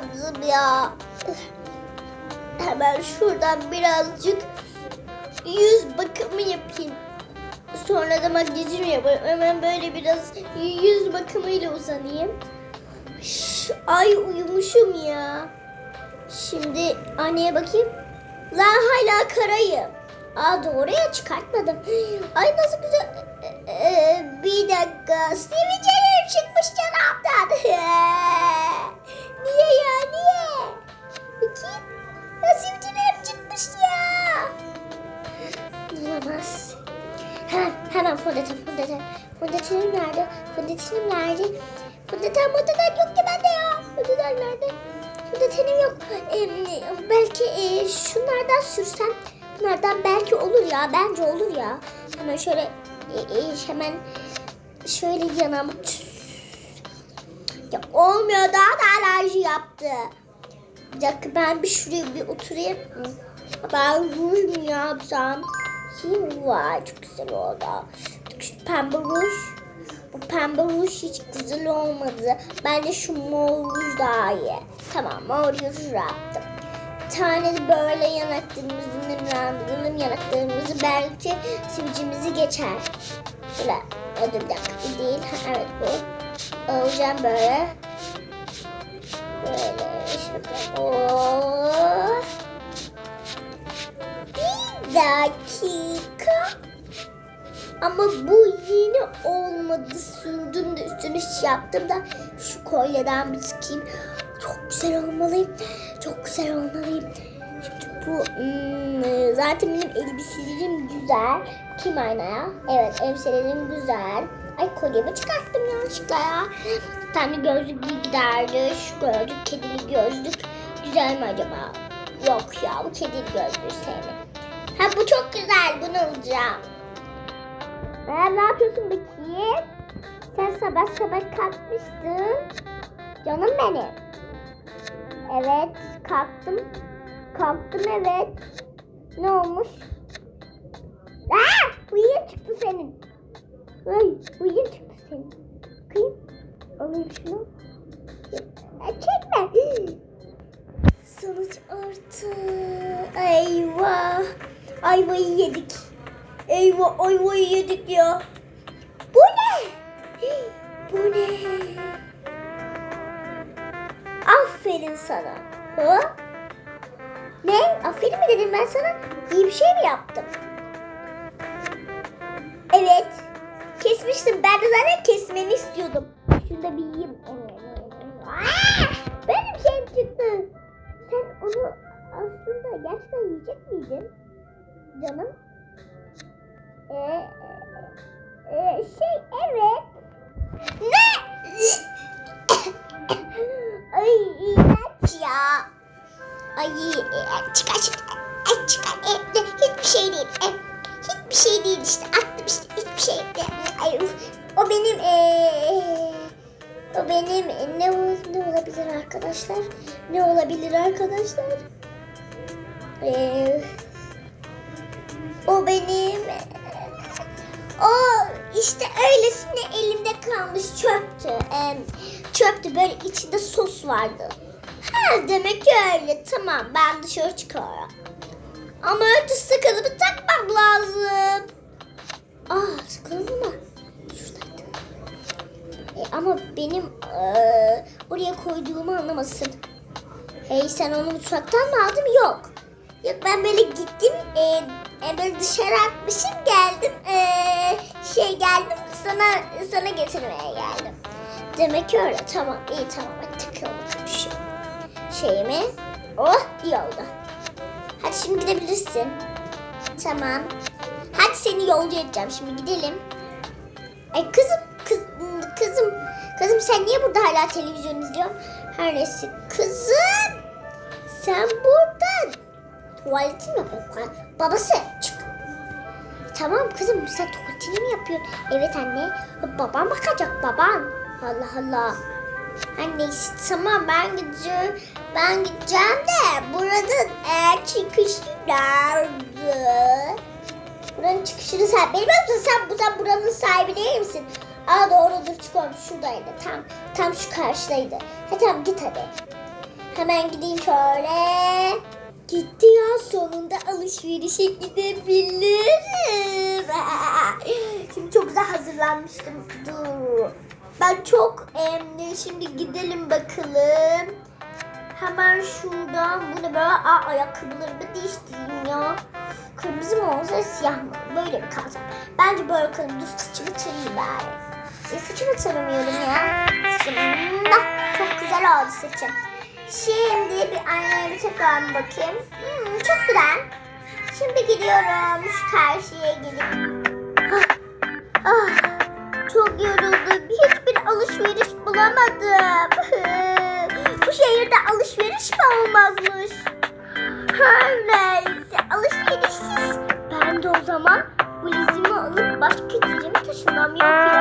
lazım ya. Hemen şuradan birazcık yüz bakımı yapayım. Sonra da makyajımı yaparım. Hemen böyle biraz yüz bakımıyla uzanayım. Şş, ay uyumuşum ya. Şimdi anneye bakayım. La hala karayım. Aa doğru ya çıkartmadım. Ay nasıl güzel. Ee, bir dakika. Sivilcelerim çıkmış canımdan. niye ya niye? Bakayım. Ya sivilcelerim çıkmış ya. Olamaz. Hemen hemen fondöten fondöten. Fondötenim nerede? Fondötenim nerede? Fondöten fondöten yok ki bende ya. Fondöten nerede? Fondötenim yok. Ee, belki e, şunlardan sürsem bunlardan belki olur ya. Bence olur ya. Hemen şöyle e, e, hemen şöyle yanağımı ya olmuyor daha da alerji yaptı. Bir dakika ben bir şuraya bir oturayım. Ben ruj mu yapsam? Kim var? Çok güzel oldu. Şu pembe ruj. Bu pembe ruj hiç güzel olmadı. Bence şu mor ruj daha iyi. Tamam mor ruj yaptım. Bir tane böyle yanaklarımızı nemlendirelim. Yanaklarımızı belki sivilcimizi geçer. Böyle. O da bir dakika değil. Ha, evet bu. Alacağım böyle. Böyle. Şöyle. Oh. Bir dakika. Ama bu yine olmadı. Sürdüm de üstüne şey yaptım da şu kolyeden bir sıkayım. Çok güzel olmalıyım. Çok güzel olmalıyım. Şimdi bu hmm, zaten benim elbiselerim güzel. Kim aynaya? Evet elbiselerim güzel. Ay kolyemi çıkarttım yanlışlıkla ya. Bir tane gözlük giderdi. Şu gözlük kedili gözlük. Güzel mi acaba? Yok ya bu kedili gözlüğü sevmedim. Ha bu çok güzel bunu alacağım. Ne yapıyorsun bakayım? Sen sabah sabah kalkmışsın. Canım benim. Evet kalktım. Kalktım evet. Ne olmuş? Aa, bıyığın çıktı senin. Ay, bıyığın çıktı senin. Kıyım. Alayım şunu. Çekme. Sonuç artı. Eyvah. Ayvayı yedik. Eyvah ayvayı yedik ya. Bu ne? Bu ne? Aferin sana. Ha? Ne? Aferin mi dedim ben sana? İyi bir şey mi yaptım? Kesmiştim. Ben de zaten kesmeni istiyordum. Şunu da bir yiyeyim. Benim şeyim çıktı. Sen onu aslında gerçekten yiyecek miydin? Canım. Ee, e, şey evet. Ne? Ay iğrenç ya. Ay e, çıkar çıkar. Ay çıkar. E, hiçbir şey değil. E, hiçbir şey değil işte. Attım işte hiçbir şey. O benim e, o benim e, ne, ne olabilir arkadaşlar? Ne olabilir arkadaşlar? Eee o benim o işte öylesine elimde kalmış çöptü. Ee, çöptü böyle içinde sos vardı. Ha demek ki öyle. Tamam ben dışarı çıkarım. Ama önce sakalımı takmam lazım. Ah sakalım mı? Şuradaydı. E, ama benim eee, oraya koyduğumu anlamasın. Hey sen onu mutfaktan mı aldın? Yok. Yok ben böyle gittim. E, e, böyle dışarı atmışım geldim. E, şey geldim sana sana getirmeye geldim. Demek ki öyle. Tamam iyi tamam. Takalım bakalım şu şeyimi. Oh iyi oldu. Hadi şimdi gidebilirsin. Tamam. Hadi seni yolcu edeceğim. Şimdi gidelim. Ay kızım, kız, kızım, kızım sen niye burada hala televizyon izliyorsun? Her neyse. Kızım, sen burada tuvaletini mi yapıyorsun? Babası çık. Tamam kızım sen tuvaletini mi yapıyorsun? Evet anne. Babam bakacak baban. Allah Allah. Neyse tamam ben gideceğim. Ben gideceğim de burada eğer çıkışı nerede? Buranın çıkışını sen bilmiyor musun? Sen, sen buranın sahibi değil misin? Aa doğrudur çıkıyorum şuradaydı. Tam tam şu karşıdaydı. Ha tamam git hadi. Hemen gideyim şöyle. Gitti ya sonunda alışverişe gidebilirim. Şimdi çok güzel hazırlanmıştım. Dur. Ben çok emni. Şimdi gidelim bakalım. Hemen şuradan bunu böyle Aa, ayakkabılarımı değiştireyim ya. Kırmızı mı olsa siyah mı? Böyle mi kalsam? Bence böyle kalın. Dur saçımı tarayayım bari. E, saçımı taramıyorum ya. Saçım. Çok güzel oldu saçım. Şimdi bir aynaya bir tekrar bakayım. Hmm, çok güzel. Şimdi gidiyorum şu karşıya gidip. Ah, ah, çok yoruldum. Hiçbir alışveriş bulamadım. Bu şehirde alışveriş mi olmazmış? Her neyse alışverişsiz. Ben de o zaman valizimi alıp başka yere mi taşınmam yok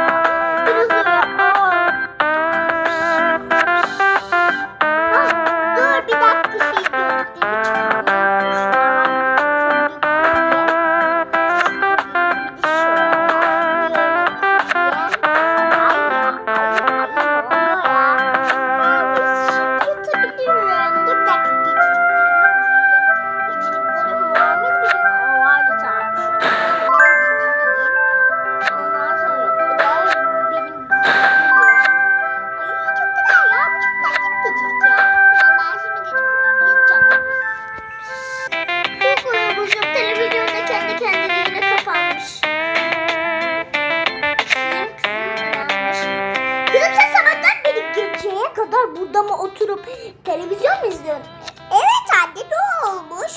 geceye kadar burada mı oturup televizyon mu izliyorsun? Evet anne ne olmuş?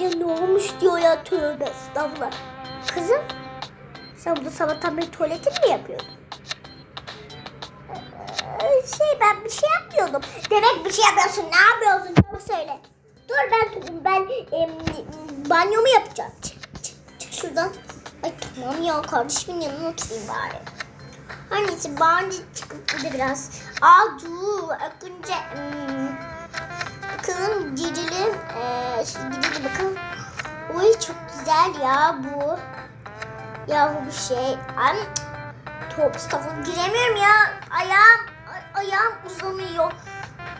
Ya ne olmuş diyor ya tövbe estağfurullah. Kızım sen burada sabahtan beri tuvaletini mi yapıyordun? Ee, Şey ben bir şey yapmıyordum. Demek bir şey yapıyorsun. Ne yapıyorsun? Çabuk söyle. Dur ben ben em, banyomu yapacağım. Çık, çık, çık şuradan. Ay tamam ya kardeşimin yanına oturayım bari. Her neyse bence çıkıp bir biraz. Aa dur önce hmm, bakalım gidelim. Ee, şimdi gidelim bakalım. Oy çok güzel ya bu. Yahu bir şey. Ay, top estağfurullah giremiyorum ya. Ayağım ay- ayağım uzamıyor.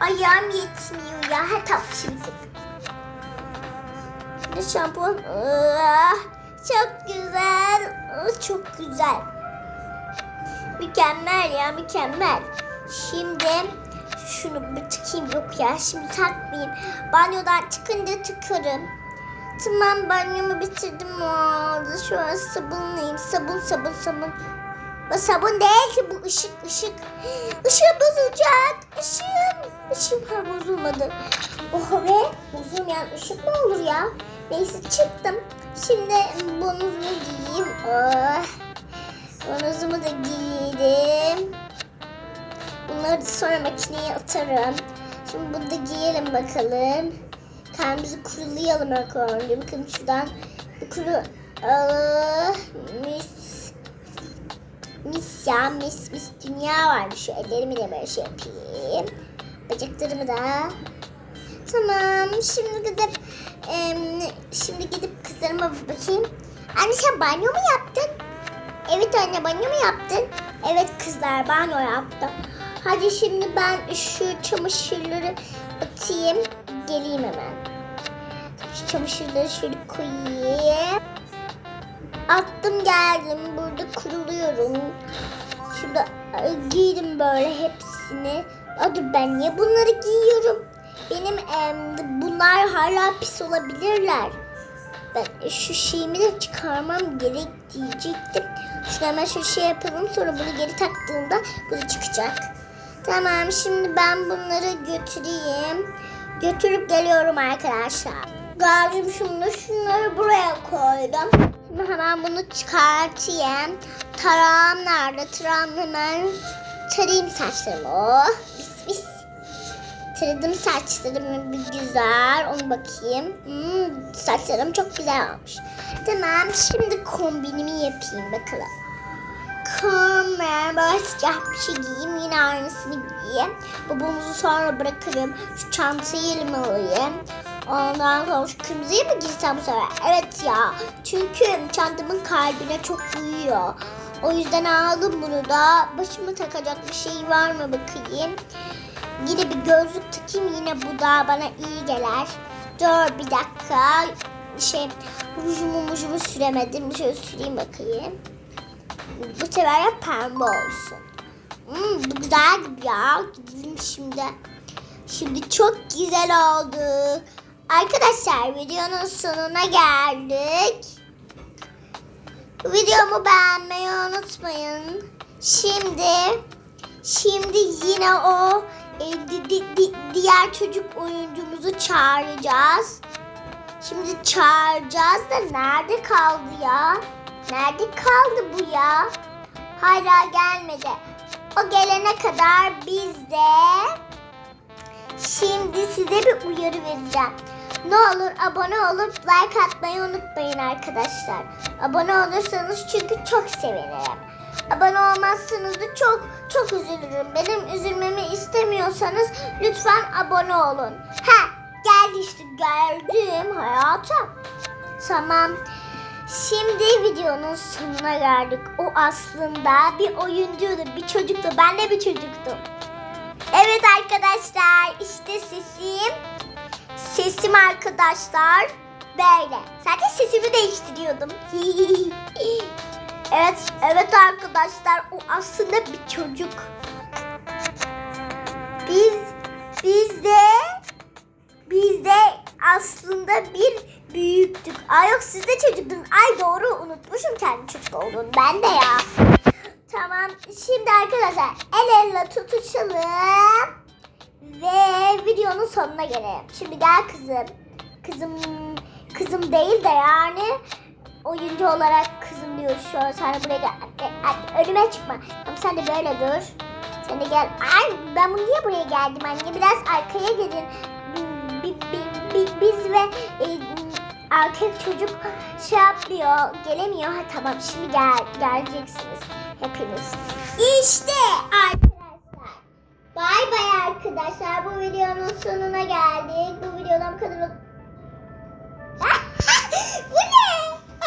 Ayağım yetmiyor ya. Ha tamam şimdi. Bir şampuan. Ah, Çok güzel. Ah, Çok güzel. Mükemmel ya mükemmel. Şimdi şunu bir tıkayım yok ya şimdi takmayayım. Banyodan çıkınca tıkarım. Tamam banyomu bitirdim oldu. Şu an sabunlayayım. Sabun sabun sabun. Bu sabun değil ki bu ışık ışık. Işık bozulacak. Işığım. Işığım ha bozulmadı. Oh be bozulmayan ışık mı olur ya? Neyse çıktım. Şimdi bonuzumu giyeyim. Oh. Bonuzumu da giydim. Bunları sonra makineye atarım. Şimdi bunu da giyelim bakalım. Kendimizi kurulayalım ilk önce. Bakın şuradan kuru... Aa, mis. Mis ya mis mis dünya var. Şu ellerimi de böyle şey yapayım. Bacaklarımı da. Tamam şimdi gidip em, şimdi gidip kızlarıma bakayım. Anne sen banyo mu yaptın? Evet anne banyo mu yaptın? Evet kızlar banyo yaptım. Hadi şimdi ben şu çamaşırları atayım. Geleyim hemen. Şu çamaşırları şöyle koyayım. Attım geldim. Burada kuruluyorum. Şurada e, giydim böyle hepsini. Dur ben niye bunları giyiyorum? Benim em, bunlar hala pis olabilirler. Ben şu şeyimi de çıkarmam gerek diyecektim. Şunu hemen şu şey yapalım sonra bunu geri taktığımda bu çıkacak. Tamam şimdi ben bunları götüreyim. Götürüp geliyorum arkadaşlar. Galiba şunu şunları buraya koydum. Şimdi hemen bunu çıkartayım. Tarağım nerede? Tarağım hemen tarayayım saçlarımı. Taradım saçlarımı bir güzel. Onu bakayım. Hmm, saçlarım çok güzel olmuş. Tamam şimdi kombinimi yapayım bakalım. Kombin böyle bir şey giyeyim. Yine aynısını giyeyim. Babamızı sonra bırakırım. Şu çantayı elime alayım. Ondan sonra şu kırmızıyı mı giysem bu sefer? Evet ya. Çünkü çantamın kalbine çok uyuyor. O yüzden aldım bunu da. Başıma takacak bir şey var mı bakayım. Yine bir gözlük takayım yine bu da bana iyi gelir. Dur bir dakika. Şey rujumu mujumu süremedim. Şöyle süreyim bakayım. Bu sefer de pembe olsun. Hmm, bu güzel gibi ya. Gidelim şimdi. Şimdi çok güzel oldu. Arkadaşlar videonun sonuna geldik. Videomu beğenmeyi unutmayın. Şimdi şimdi yine o e, di- di- di- diğer çocuk oyuncumuzu çağıracağız. Şimdi çağıracağız da nerede kaldı ya? Nerede kaldı bu ya? Hala gelmedi. O gelene kadar biz de şimdi size bir uyarı vereceğim. Ne olur abone olup like atmayı unutmayın arkadaşlar. Abone olursanız çünkü çok sevinirim. Abone olmazsanız da çok çok üzülürüm. Benim üzülmemi istemiyorsanız lütfen abone olun. Ha geldi işte gördüm hayatım. Tamam. Şimdi videonun sonuna geldik. O aslında bir oyuncuydu, bir çocuktu. Ben de bir çocuktum. Evet arkadaşlar, işte sesim. Sesim arkadaşlar böyle. Zaten sesimi değiştiriyordum. evet, evet arkadaşlar, o aslında bir çocuk. Biz, biz de, biz de aslında bir büyüktük. Ay yok siz de çocuktunuz. Ay doğru unutmuşum kendi çocuk olduğunu. Ben de ya. Tamam. Şimdi arkadaşlar el ele tutuşalım. Ve videonun sonuna gelelim. Şimdi gel kızım. Kızım kızım değil de yani oyuncu olarak kızım diyor şu an. Sen buraya gel. E, e, Önüme çıkma. Tamam sen de böyle dur. Sen de gel. Ay ben bunu niye buraya geldim anne? Biraz arkaya bi- Biz ve e, erkek çocuk şey yapmıyor, gelemiyor. Ha tamam şimdi gel geleceksiniz hepiniz. İşte arkadaşlar. Bay bay arkadaşlar. Bu videonun sonuna geldik. Bu videodan kadar. bu ne?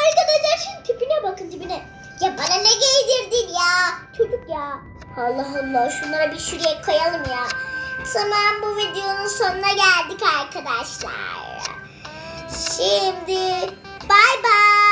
Arkadaşlar şu tipine bakın tipine. Ya bana ne giydirdin ya? Çocuk ya. Allah Allah şunlara bir şuraya koyalım ya. Tamam bu videonun sonuna geldik arkadaşlar. Şimdi bay bay.